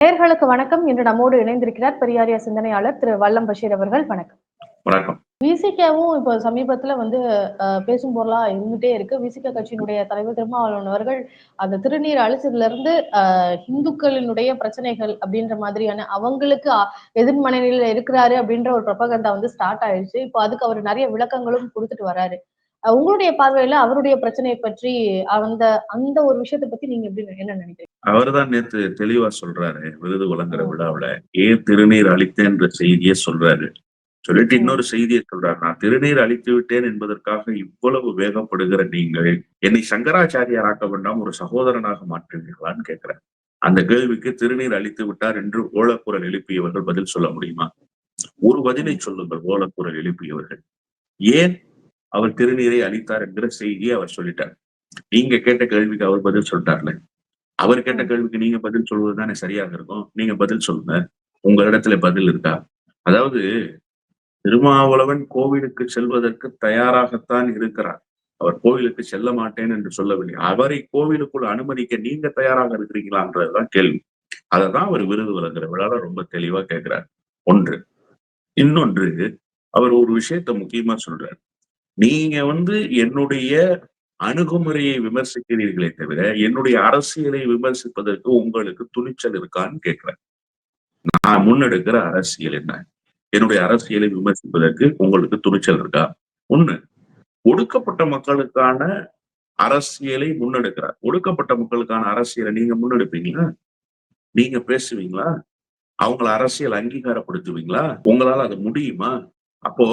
நேர்களுக்கு வணக்கம். இன்று நம்மோடு இணைந்திருக்கிறார் பெரியாரிய சிந்தனையாளர் திரு வல்லம் பஷீர் அவர்கள். வணக்கம். வணக்கம். விசிகாவும் இப்போ சமீபத்துல வந்து பேசும் பொருளா இருந்துட்டே இருக்கு. விசிக கட்சியினுடைய தலைவர் திருமாவளவன் அவர்கள் அந்த திருநீர் அழிச்சதுல இருந்து அஹ், இந்துக்களினுடைய பிரச்சனைகள் அப்படின்ற மாதிரியான அவங்களுக்கு எதிர்மனையில இருக்கிறாரு அப்படின்ற ஒரு பிரபகந்தா வந்து ஸ்டார்ட் ஆயிடுச்சு இப்போ அதுக்கு அவர் நிறைய விளக்கங்களும் கொடுத்துட்டு வராரு. உங்களுடைய பார்வையில அவருடைய பிரச்சனையை பற்றி அந்த அந்த ஒரு விஷயத்தை பத்தி நீங்க எப்படி என்ன நினைக்கிறீங்க? அவர்தான் நேத்து தெளிவா சொல்றாரு விருது வழங்குற விழாவுல. ஏன் திருநீர் அளித்தேன்ற செய்தியை சொல்றாரு. சொல்லிட்டு இன்னொரு செய்தியை சொல்றாரு. நான் திருநீர் அழித்து விட்டேன் என்பதற்காக இவ்வளவு வேகப்படுகிற நீங்கள் என்னை சங்கராச்சாரியாராக்க வேண்டாம் ஒரு சகோதரனாக மாற்றுவீர்களான்னு கேட்கிறார் அந்த கேள்விக்கு திருநீர் அழித்து விட்டார் என்று ஓலக்குரல் எழுப்பியவர்கள் பதில் சொல்ல முடியுமா? ஒரு பதிலை சொல்லுங்கள் ஓலக்குரல் எழுப்பியவர்கள். ஏன் அவர் திருநீரை அளித்தார் என்கிற செய்தியை அவர் சொல்லிட்டார். நீங்க கேட்ட கேள்விக்கு அவர் பதில் சொல்லிட்டார்ல. அவர் கேட்ட கேள்விக்கு நீங்க பதில் சொல்வது தானே சரியாக இருக்கும். நீங்க பதில் சொல்லுங்க. உங்களிடத்துல பதில் இருக்கா? அதாவது திருமாவளவன் கோவிலுக்கு செல்வதற்கு தயாராகத்தான் இருக்கிறார். அவர் கோவிலுக்கு செல்ல மாட்டேன் என்று சொல்லவில்லை. அவரை கோவிலுக்குள் அனுமதிக்க நீங்க தயாராக இருக்கிறீங்களான்றதுதான் கேள்வி. அதைதான் அவர் விருது வழங்குற விழால ரொம்ப தெளிவா கேட்கிறார் ஒன்று. இன்னொன்று அவர் ஒரு விஷயத்த முக்கியமா சொல்றார். நீங்க வந்து என்னுடைய அணுகுமுறையை விமர்சிக்கிறீர்களே தவிர என்னுடைய அரசியலை விமர்சிப்பதற்கு உங்களுக்கு துணிச்சல் இருக்கான்னு கேட்கிறேன். நான் முன்னெடுக்கிற அரசியல் என்ன? என்னுடைய அரசியலை விமர்சிப்பதற்கு உங்களுக்கு துணிச்சல் இருக்கா? ஒண்ணு ஒடுக்கப்பட்ட மக்களுக்கான அரசியலை முன்னெடுக்கிறார். ஒடுக்கப்பட்ட மக்களுக்கான அரசியலை நீங்க முன்னெடுப்பீங்களா? நீங்க பேசுவீங்களா? அவங்கள அரசியல் அங்கீகாரப்படுத்துவீங்களா? உங்களால அது முடியுமா? அப்போ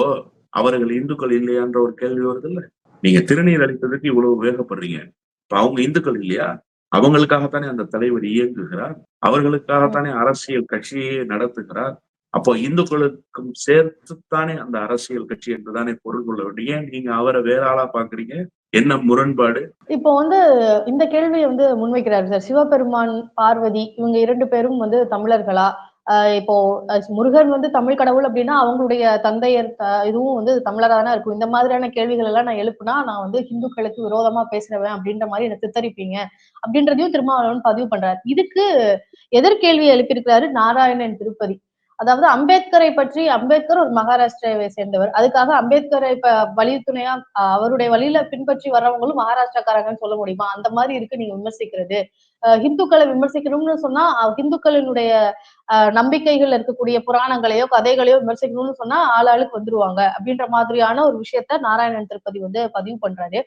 அவர்கள் இந்துக்கள் இல்லையான்ற ஒரு கேள்வி வருது இல்ல நீங்க திருநீர் அளித்ததுக்கு இவ்வளவு வேகப்படுறீங்க இப்ப அவங்க இந்துக்கள் இல்லையா? அவங்களுக்காகத்தானே அந்த தலைவர் இயங்குகிறார். அவர்களுக்காகத்தானே அரசியல் கட்சியை நடத்துகிறார். அப்போ இந்துக்களுக்கும் சேர்த்துத்தானே அந்த அரசியல் கட்சி என்றுதானே பொருள் கொள்ள வேண்டும்? ஏன் நீங்க அவரை வேற ஆளா பாக்குறீங்க என்ன முரண்பாடு? இப்போ வந்து இந்த கேள்வியை வந்து முன்வைக்கிறாரு சார். சிவபெருமான் பார்வதி இவங்க இரண்டு பேரும் வந்து தமிழர்களா? இப்போ முருகன் வந்து தமிழ் கடவுள் அப்படின்னா அவங்களுடைய தந்தையர் இதுவும் வந்து தமிழராக தானே இருக்கும். இந்த மாதிரியான கேள்விகள் எல்லாம் நான் எழுப்புனா நான் வந்து ஹிந்துக்களுக்கு விரோதமா பேசுறவன் அப்படின்ற மாதிரி என்ன சித்தரிப்பீங்க அப்படின்றதையும் திருமாவளவன் பதிவு பண்றாரு. இதுக்கு எதிர்கேள்வி எழுப்பியிருக்கிறாரு நாராயணன் திருப்பதி. அதாவது அம்பேத்கரை பற்றி அம்பேத்கர் ஒரு மகாராஷ்டிராவை சேர்ந்தவர். அதுக்காக அம்பேத்கரை இப்ப வழி துணையா அவருடைய வழியில பின்பற்றி வர்றவங்களும் மகாராஷ்டிராக்காரங்கன்னு சொல்ல முடியுமா? அந்த மாதிரி இருக்கு நீங்க விமர்சிக்கிறது. ஆஹ் ஹிந்துக்களை விமர்சிக்கணும்னு சொன்னா ஹிந்துக்களினுடைய ஆஹ் நம்பிக்கைகள் இருக்கக்கூடிய புராணங்களையோ கதைகளையோ விமர்சிக்கணும்னு சொன்னா ஆளாளுக்கு வந்துருவாங்க. அப்படின்ற மாதிரியான ஒரு விஷயத்த நாராயணன் திருப்பதி வந்து பதிவு பண்றாரு.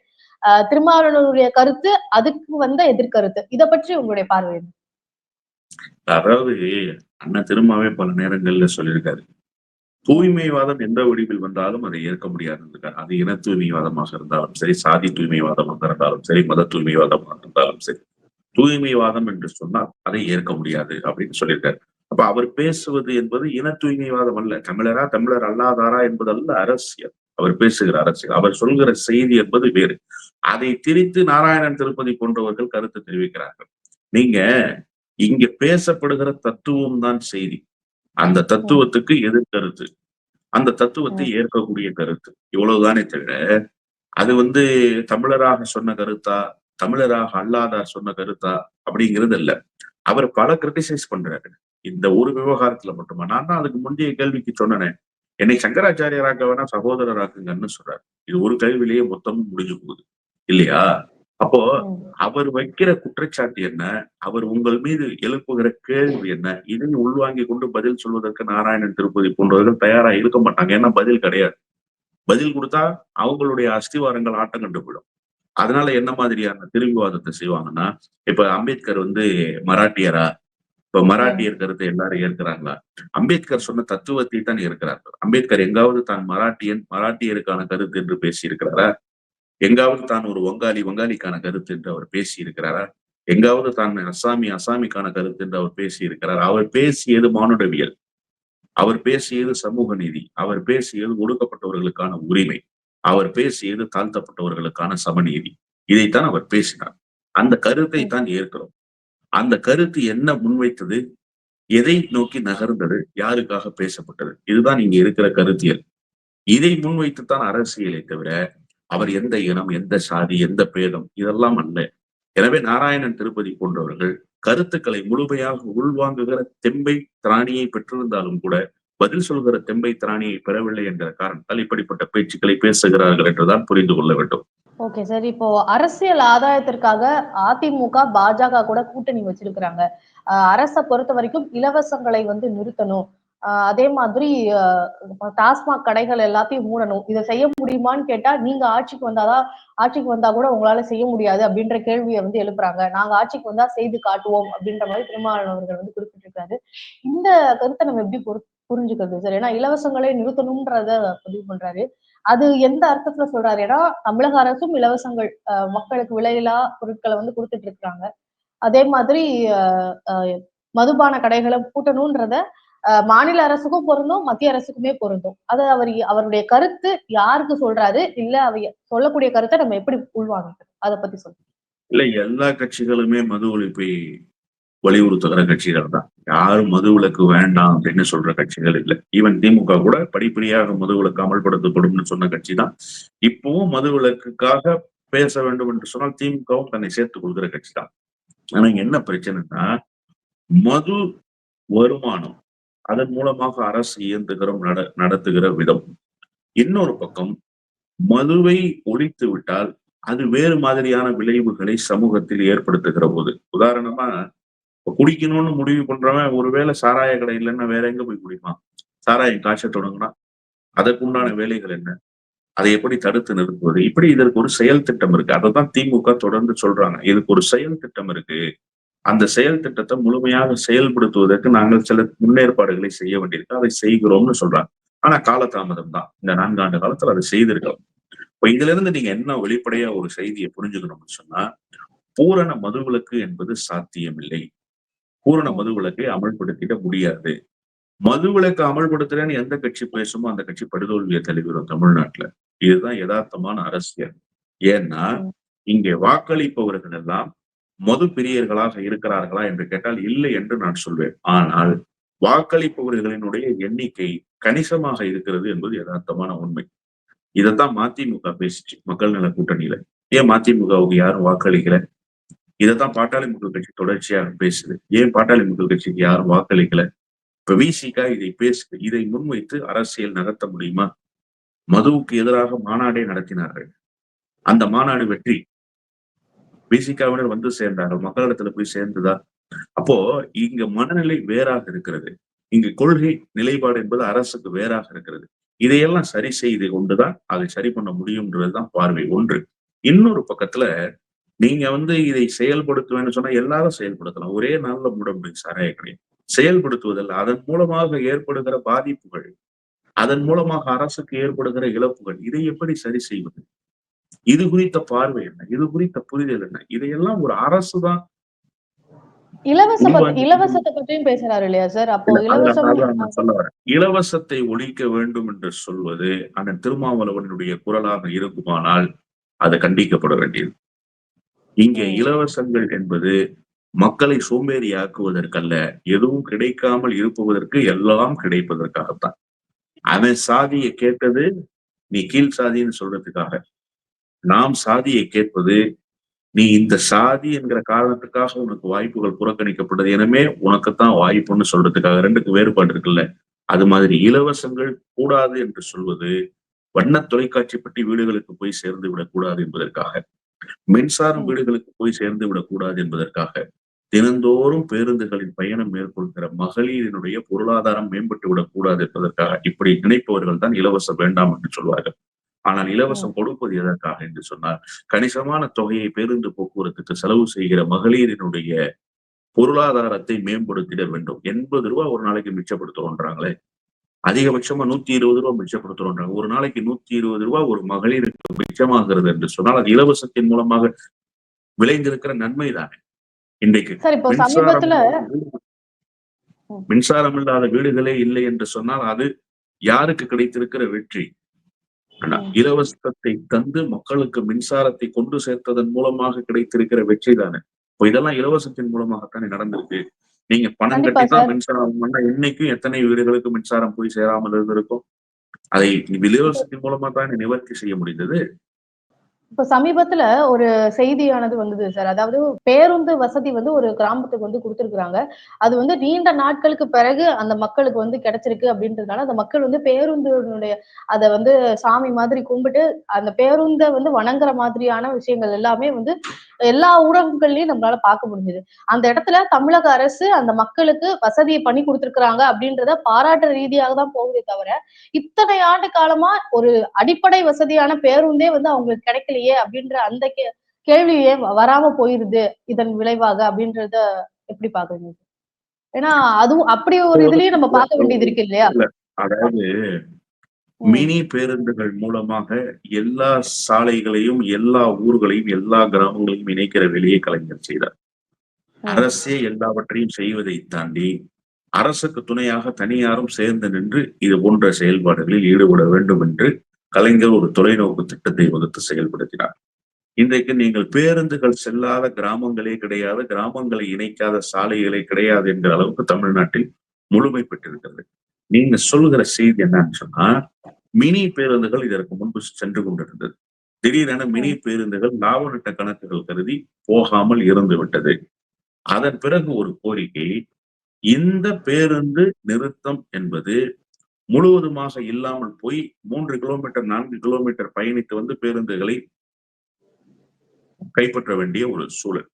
ஆஹ் திருமாவளவனுடைய கருத்து அதுக்கு வந்த எதிர்கருத்து. இதை பற்றி உங்களுடைய பார்வை அதாவது அண்ணன் திருமாவே பல நேரங்கள்ல சொல்லியிருக்காரு. தூய்மைவாதம் எந்த வடிவில் வந்தாலும் அதை ஏற்க முடியாது அது இன தூய்மைவாதமாக இருந்தாலும் சரி சாதி தூய்மைவாதமாக இருந்தாலும் சரி மத தூய்மைவாதமாக இருந்தாலும் சரி. தூய்மைவாதம் என்று சொன்னால் அதை ஏற்க முடியாது அப்படின்னு சொல்லியிருக்காரு. அப்ப அவர் பேசுவது என்பது இன தூய்மைவாதம் அல்ல. தமிழரா தமிழர் அல்லாதாரா என்பது அல்ல அரசியல். அவர் பேசுகிற அரசியல். அவர் சொல்கிற செய்தி என்பது வேறு. அதை திரித்து நாராயணன் திருப்பதி போன்றவர்கள் கருத்து தெரிவிக்கிறார்கள். நீங்க இங்க பேசப்படுகிற தத்துவம் தான் செய்தி. அந்த தத்துவத்துக்கு எதிர்கருத்து அந்த தத்துவத்தை ஏற்கக்கூடிய கருத்து. இவ்வளவுதானே தவிர அது வந்து தமிழராக சொன்ன கருத்தா? தமிழராக அல்லாதார் சொன்ன கருத்தா? அப்படிங்கிறது இல்ல. அவர் பல கிரிட்டிசைஸ் பண்றாரு. இந்த ஒரு விவகாரத்துல மட்டுமா? நான் தான் அதுக்கு முந்தைய கேள்விக்கு சொன்னேன். என்னை சங்கராச்சாரியராக்க வேணா சகோதரராக்குங்கன்னு சொல்றாரு. இது ஒரு கேள்வியிலேயே மொத்தமும் முடிஞ்சு போகுது. இல்லையா? அப்போ அவர் வைக்கிற குற்றச்சாட்டு என்ன? அவர் உங்கள் மீது எழுப்புகிற கேள்வி என்ன? இதை உள்வாங்கி கொண்டு பதில் சொல்வதற்கு நாராயணன் திருப்பதி போன்றவர்கள் தயாரா இருக்க மாட்டாங்க. ஏன்னா பதில் கிடையாது. பதில் கொடுத்தா அவங்களுடைய அஸ்திவாரங்கள் ஆட்டம் கண்டு போயிடும். அதனால என்ன மாதிரியான திருவிவாதத்தை செய்வாங்கன்னா இப்ப அம்பேத்கர் வந்து மராட்டியரா? இப்ப மராட்டியர் கருத்தை எல்லாரும் ஏற்கிறாங்களா? அம்பேத்கர் சொன்ன தத்துவத்தை தான் ஏற்கிறார்கள். அம்பேத்கர் எங்காவது தான் மராட்டியன் மராட்டியருக்கான கருத்து என்று பேசி இருக்கிறாரா எங்காவது தான் ஒரு வங்காளி வங்காளிக்கான கருத்து என்று அவர் பேசி இருக்கிறாரா எங்காவது தான் அசாமி அசாமிக்கான கருத்து என்று அவர் பேசி இருக்கிறார் அவர் பேசியது மானுடவியல். அவர் பேசியது சமூக நீதி. அவர் பேசியது ஒடுக்கப்பட்டவர்களுக்கான உரிமை. அவர் பேசியது தாழ்த்தப்பட்டவர்களுக்கான சமநீதி. இதைத்தான் அவர் பேசினார். அந்த கருத்தை தான் ஏற்கிறோம். அந்த கருத்து என்ன முன்வைத்தது? எதை நோக்கி நகர்ந்தது? யாருக்காக பேசப்பட்டது? இதுதான் இங்க இருக்கிற கருத்தியல். இதை முன்வைத்துத்தான் அரசியலை தவிர அவர் எந்த இனம் எந்த சாதி எந்த பேதம் இதெல்லாம் அல்ல. எனவே நாராயணன் திருப்பதி போன்றவர்கள் கருத்துக்களை முழுமையாக உள்வாங்குகிற தெம்பை திராணியை பெற்றிருந்தாலும் கூட பதில் சொல்கிற தெம்பை திராணியை பெறவில்லை என்ற காரணத்தால் இப்படிப்பட்ட பேச்சுக்களை பேசுகிறார்கள் என்றுதான் புரிந்து கொள்ள வேண்டும். ஓகே சார் இப்போ அரசியல் ஆதாயத்திற்காக அதிமுக பாஜக கூட கூட்டணி வச்சிருக்கிறாங்க. ஆஹ் அரசை பொறுத்த வரைக்கும் இலவசங்களை வந்து நிறுத்தணும். அதே மாதிரி டாஸ்மாக் கடைகள் எல்லாத்தையும் மூடணும். இதை செய்ய முடியுமான்னு கேட்டா நீங்க ஆட்சிக்கு வந்தாதான் ஆட்சிக்கு வந்தா கூட உங்களால செய்ய முடியாது அப்படின்ற கேள்வியை வந்து எழுப்புறாங்க. நாங்க ஆட்சிக்கு வந்தா செய்து காட்டுவோம் அப்படின்ற மாதிரி திருமாவளவன் அவர்கள் வந்து குறிப்பிட்டிருக்காரு. இந்த கருத்தை நம்ம எப்படி புரிஞ்சுக்கிறது சார்? ஏன்னா இலவசங்களை நிறுத்தணும்ன்றத பதிவு பண்றாரு. அது எந்த அர்த்தத்துல சொல்றாரு? ஏன்னா தமிழக அரசும் இலவசங்கள் மக்களுக்கு விலையில்லா பொருட்களை வந்து கொடுத்துட்டு இருக்கிறாங்க. அதே மாதிரி மதுபான கடைகளை பூட்டணும்ன்றத மாநில அரசுக்கும் பொருந்தும் மத்திய அரசுக்குமே பொருந்தும். அது அவர் அவருடைய கருத்து யாருக்கு சொல்றாரு இல்ல அவ சொல்லக்கூடிய கருத்தை நம்ம எப்படி உள்வாங்கிக்கிறது அதை பத்தி சொல்லுங்க. இல்ல எல்லா கட்சிகளுமே மது ஒழிப்பை வலியுறுத்துகிற கட்சிகள் தான். யாரும் மது விலக்கு வேண்டாம் அப்படின்னு சொல்ற கட்சிகள் இல்லை. ஈவன் திமுக கூட படிப்படியாக மது விளக்கு அமல்படுத்தப்படும்னு சொன்ன கட்சி தான். இப்பவும் மது விலக்குக்காக பேச வேண்டும் என்று சொன்னால் திமுகவும் தன்னை சேர்த்துக் கொள்கிற கட்சி தான். ஆனா என்ன பிரச்சனைன்னா மது வருமானம் அதன் மூலமாக அரசு இயந்துகிறோம் நட நடத்துகிற விதம். இன்னொரு பக்கம் மதுவை ஒழித்து விட்டால் அது வேறு மாதிரியான விளைவுகளை சமூகத்தில் ஏற்படுத்துகிற போது. உதாரணமா குடிக்கணும்னு முடிவு பண்றவன் ஒருவேளை சாராய கடை இல்லைன்னா வேற எங்க போய் குடிப்பான்? சாராயம் காய்ச்ச தொடங்கினா அதற்குண்டான வேலைகள் என்ன? அதை எப்படி தடுத்து நிறுத்துவது? இப்படி இதற்கு ஒரு செயல் திட்டம் இருக்கு. அதை தான் திமுக தொடர்ந்து சொல்றாங்க. இதுக்கு ஒரு செயல் திட்டம் இருக்கு. அந்த செயல் திட்டத்தை முழுமையாக செயல்படுத்துவதற்கு நாங்கள் சில முன்னேற்பாடுகளை செய்ய வேண்டியிருக்கு. அதை செய்கிறோம்னு சொல்றாங்க. ஆனா காலதாமதம் தான் இந்த நான்காண்டு காலத்துல அதை செய்திருக்கலாம். இப்ப இதுல இருந்து நீங்க என்ன வெளிப்படையா ஒரு செய்தியை புரிஞ்சுக்கணும்னு சொன்னா பூரண மதுவிலக்கு என்பது சாத்தியமில்லை. பூரண மதுவிலக்கை அமல்படுத்திட முடியாது. மதுவிலக்கு அமல்படுத்துறேன்னு எந்த கட்சி பேசுமோ அந்த கட்சி படுதோல்வியை தழுவிடும் தமிழ்நாட்டுல. இதுதான் யதார்த்தமான அரசியல். ஏன்னா இங்கே வாக்களிப்பவர்கள் எல்லாம் மது பிரியர்களாக இருக்கிறார்களா என்று கேட்டால் இல்லை என்று நான் சொல்வேன். ஆனால் வாக்களிப்பவர்களினுடைய எண்ணிக்கை கணிசமாக இருக்கிறது என்பது யதார்த்தமான உண்மை. இதைத்தான் மதிமுக பேசிச்சு மக்கள் நல கூட்டணியில. ஏன் மதிமுகவுக்கு யாரும் வாக்களிக்கல? இதைத்தான் பாட்டாளி மக்கள் கட்சி தொடர்ச்சியாக பேசுது. ஏன் பாட்டாளி மக்கள் கட்சிக்கு யாரும் வாக்களிக்கல? இப்ப விசிகா இதை பேசுது இதை முன்வைத்து அரசியல் நகர்த்த முடியுமா? மதுவுக்கு எதிராக மாநாடே நடத்தினார்கள். அந்த மாநாடு வெற்றி. விசிகாவினர் வந்து சேர்ந்தார்கள் மக்களிடத்துல போய் சேர்ந்ததா அப்போ இங்க மனநிலை வேறாக இருக்கிறது. இங்கு கொள்கை நிலைப்பாடு என்பது அரசுக்கு வேறாக இருக்கிறது. இதையெல்லாம் சரி செய்து கொண்டுதான் அதை சரி பண்ண முடியும்ன்றதுதான் பார்வை ஒன்று. இன்னொரு பக்கத்துல நீங்க வந்து இதை செயல்படுத்துவேன்னு சொன்னா எல்லாரும் செயல்படுத்தலாம். ஒரே நாள்ல மூட முடியும் சாராய கிடையாது செயல்படுத்துவதில் அதன் மூலமாக ஏற்படுகிற பாதிப்புகள் அதன் மூலமாக அரசுக்கு ஏற்படுகிற இழப்புகள் இதை எப்படி சரி செய்வது? இது குறித்த பார்வை என்ன? இது குறித்த புரிதல் என்ன? இதையெல்லாம் ஒரு அரசு தான் இலவச இலவசத்தை பற்றியும் பேசுறாரு இல்லையா சார்? அப்போ இல்ல, அதான் இலவசம் அதான் நான் சொல்ல வரேன். இலவசத்தை ஒழிக்க வேண்டும் என்று சொல்வது அண்ணன் திருமாவளவனுடைய குரலாக இருக்குமானால் அது கண்டிக்கப்பட வேண்டியது. இங்கே. இலவசங்கள் என்பது மக்களை சோம்பேறியாக்குவதற்கல்ல எதுவும் கிடைக்காமல் இருப்பதற்கு எல்லாம் கிடைப்பதற்காகத்தான். அவன் சாதியை கேட்டது நீ கீழ் சாதின்னு சொல்றதுக்காக. நாம் சாதியை கேட்பது நீ இந்த சாதி என்கிற காரணத்துக்காக உனக்கு வாய்ப்புகள் புறக்கணிக்கப்பட்டது. எனவே உனக்குத்தான் வாய்ப்புன்னு சொல்றதுக்காக ரெண்டுக்கு வேறுபாடு இருக்குல்ல. அது மாதிரி இலவசங்கள் கூடாது என்று சொல்வது வண்ண தொலைக்காட்சி பற்றி வீடுகளுக்கு போய் சேர்ந்து விடக்கூடாது என்பதற்காக மின்சாரம் வீடுகளுக்கு போய் சேர்ந்து விடக்கூடாது என்பதற்காக தினந்தோறும் பேருந்துகளின் பயணம் மேற்கொள்கிற மகளிரினுடைய பொருளாதாரம் மேம்பட்டு விடக்கூடாது என்பதற்காக இப்படி நினைப்பவர்கள் தான் இலவசம் வேண்டாம் என்று சொல்வார்கள். ஆனால் இலவசம் கொடுப்பது எதற்காக என்று சொன்னால் கணிசமான தொகையை பேருந்து போக்குவரத்துக்கு செலவு செய்கிற மகளிரினுடைய பொருளாதாரத்தை மேம்படுத்திட வேண்டும். எண்பது ரூபாய் ஒரு நாளைக்கு மிச்சப்படுத்துறோன்றாங்களே. அதிகபட்சமா நூத்தி இருபது ரூபாய் மிச்சப்படுத்துறோன்றாங்க. ஒரு நாளைக்கு நூத்தி இருபது ரூபாய் ஒரு மகளிருக்கு மிச்சமாகிறது என்று சொன்னால் அது இலவசத்தின் மூலமாக விளைந்திருக்கிற நன்மை தானே இன்றைக்கு மின்சாரம் இல்லாத வீடுகளே இல்லை என்று சொன்னால் அது யாருக்கு கிடைத்திருக்கிற வெற்றி. இலவசத்தை தந்து மக்களுக்கு மின்சாரத்தை கொண்டு சேர்த்ததன் மூலமாக கிடைத்திருக்கிற வெற்றி தானே? இப்போ இதெல்லாம் இலவசத்தின் மூலமாகத்தானே நடந்திருக்கு. நீங்க பணம் கண்டிப்பா கட்டி தான் சார். மின்சாரம் பண்ணா என்னைக்கும் எத்தனை வீடுகளுக்கு மின்சாரம் போய் சேராமல் இருந்திருக்கும்? அதை இலவசத்தின் மூலமா தான் நிவர்த்தி செய்ய முடிந்தது? இப்ப சமீபத்துல ஒரு செய்தியானது வந்தது சார். அதாவது பேருந்து வசதி வந்து ஒரு கிராமத்துக்கு வந்து கொடுத்துருக்குறாங்க. அது வந்து நீண்ட நாட்களுக்கு பிறகு அந்த மக்களுக்கு வந்து கிடைச்சிருக்கு அப்படின்றதுனால அந்த மக்கள் வந்து பேருந்துடைய அதை வந்து சாமி மாதிரி கும்பிட்டு அந்த பேருந்தை வந்து வணங்குற மாதிரியான விஷயங்கள் எல்லாமே வந்து எல்லா ஊடகங்கள்லயும் நம்மளால பார்க்க முடிஞ்சது. அந்த இடத்துல தமிழக அரசு அந்த மக்களுக்கு வசதியை பண்ணி கொடுத்துருக்குறாங்க அப்படின்றத பாராட்டு ரீதியாக தான் போகுதே தவிர இத்தனை ஆண்டு காலமா ஒரு அடிப்படை வசதியான பேருந்தே வந்து அவங்களுக்கு கிடைக்கல கிடைக்கலையே அப்படின்ற அந்த கேள்வியே வராம போயிருது இதன் விளைவாக அப்படின்றத எப்படி பாக்குறீங்க ஏன்னா அதுவும் அப்படி ஒரு இதுலயும் நம்ம பார்க்க வேண்டியது இருக்கு இல்லையா அதாவது. மினி பேருந்துகள் மூலமாக எல்லா சாலைகளையும் எல்லா ஊர்களையும் எல்லா கிராமங்களையும் இணைக்கிற வேலையை கலைஞர் செய்தார். அரசே எல்லாவற்றையும் செய்வதை தாண்டி அரசுக்கு துணையாக தனியாரும் சேர்ந்து நின்று இது போன்ற செயல்பாடுகளில் ஈடுபட வேண்டும் என்று கலைஞர் ஒரு தொலைநோக்கு திட்டத்தை வகுத்து செயல்படுத்தினார். இன்றைக்கு நீங்கள் பேருந்துகள் செல்லாத கிராமங்களே கிடையாது கிராமங்களை இணைக்காத சாலைகளே கிடையாது என்ற அளவுக்கு தமிழ்நாட்டில் முழுமை பெற்றிருக்கிறது நீங்க சொல்லுகிற செய்தி என்னன்னு சொன்னா மினி பேருந்துகள் இதற்கு முன்பு சென்று கொண்டிருந்தது. திடீரென மினி பேருந்துகள் லாப நட்ட கணக்குகள் கருதி போகாமல் இருந்து விட்டது. அதன் பிறகு ஒரு கோரிக்கை இந்த பேருந்து நிறுத்தம் என்பது முழுவதுமாக இல்லாமல் போய் மூன்று கிலோமீட்டர் நான்கு கிலோமீட்டர் பயணித்து வந்து பேருந்துகளை கைப்பற்ற வேண்டிய ஒரு சூழல்.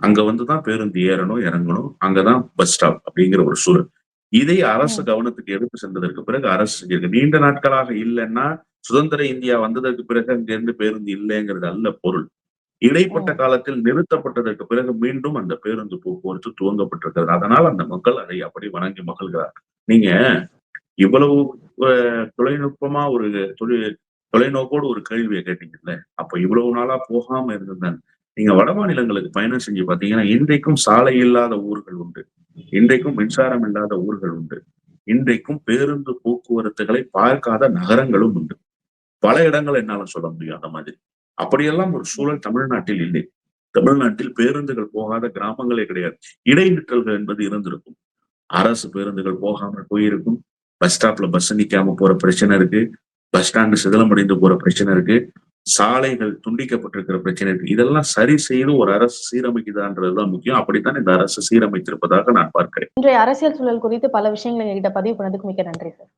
அங்க வந்துதான் பேருந்து ஏறணும் இறங்கணும் அங்கதான் பஸ் ஸ்டாப் அப்படிங்கிற ஒரு சூழல். இதை அரசு கவனத்துக்கு எடுத்து சென்றதற்கு பிறகு அரசு செஞ்சிருக்கு. நீண்ட நாட்களாக இல்லைன்னா சுதந்திர இந்தியா வந்ததற்கு பிறகு அங்கிருந்து பேருந்து இல்லைங்கிறது அல்ல பொருள். இடைப்பட்ட. காலத்தில் நிறுத்தப்பட்டதற்கு பிறகு மீண்டும் அந்த பேருந்து போக்குவரத்து துவங்கப்பட்டிருக்கிறது. அதனால் அந்த மக்கள் அதை அப்படி வணங்கி மகிழ்கிறார் நீங்க இவ்வளவு தொழில்நுட்பமா ஒரு தொழில் தொலைநோக்கோடு ஒரு கேள்வியை கேட்டீங்கல்ல? அப்ப இவ்வளவு நாளா போகாம இருந்திருந்தேன் நீங்க வட மாநிலங்களுக்கு பயணம் செஞ்சு பாத்தீங்கன்னா இன்றைக்கும் சாலை இல்லாத ஊர்கள் உண்டு. இன்றைக்கும் மின்சாரம் இல்லாத ஊர்கள் உண்டு. இன்றைக்கும் பேருந்து போக்குவரத்துகளை பார்க்காத நகரங்களும் உண்டு. பல இடங்கள் என்னால சொல்ல முடியும் அந்த மாதிரி. அப்படியெல்லாம் ஒரு சூழல் தமிழ்நாட்டில் இல்லை. தமிழ்நாட்டில் பேருந்துகள் போகாத கிராமங்களே கிடையாது. இடைநிற்றல்கள் என்பது இருந்திருக்கும். அரசு பேருந்துகள் போகாமல் போயிருக்கும். பஸ் ஸ்டாப்ல பஸ் நிக்காம போற பிரச்சனை இருக்கு. பஸ் ஸ்டாண்டு சிதலமடைந்து போற பிரச்சனை இருக்கு. சாலைகள் துண்டிக்கப்பட்டிருக்கிற பிரச்சனை இருக்கு. இதெல்லாம் சரி செய்து ஒரு அரசு சீரமைக்குதான்றதுதான் முக்கியம். அப்படித்தான் இந்த அரசு சீரமைத்திருப்பதாக நான் பார்க்கிறேன். இன்றைய அரசியல் சூழல் குறித்து பல விஷயங்களை என்கிட்ட பதிவு பண்ணதுக்கு மிக்க நன்றி சார்.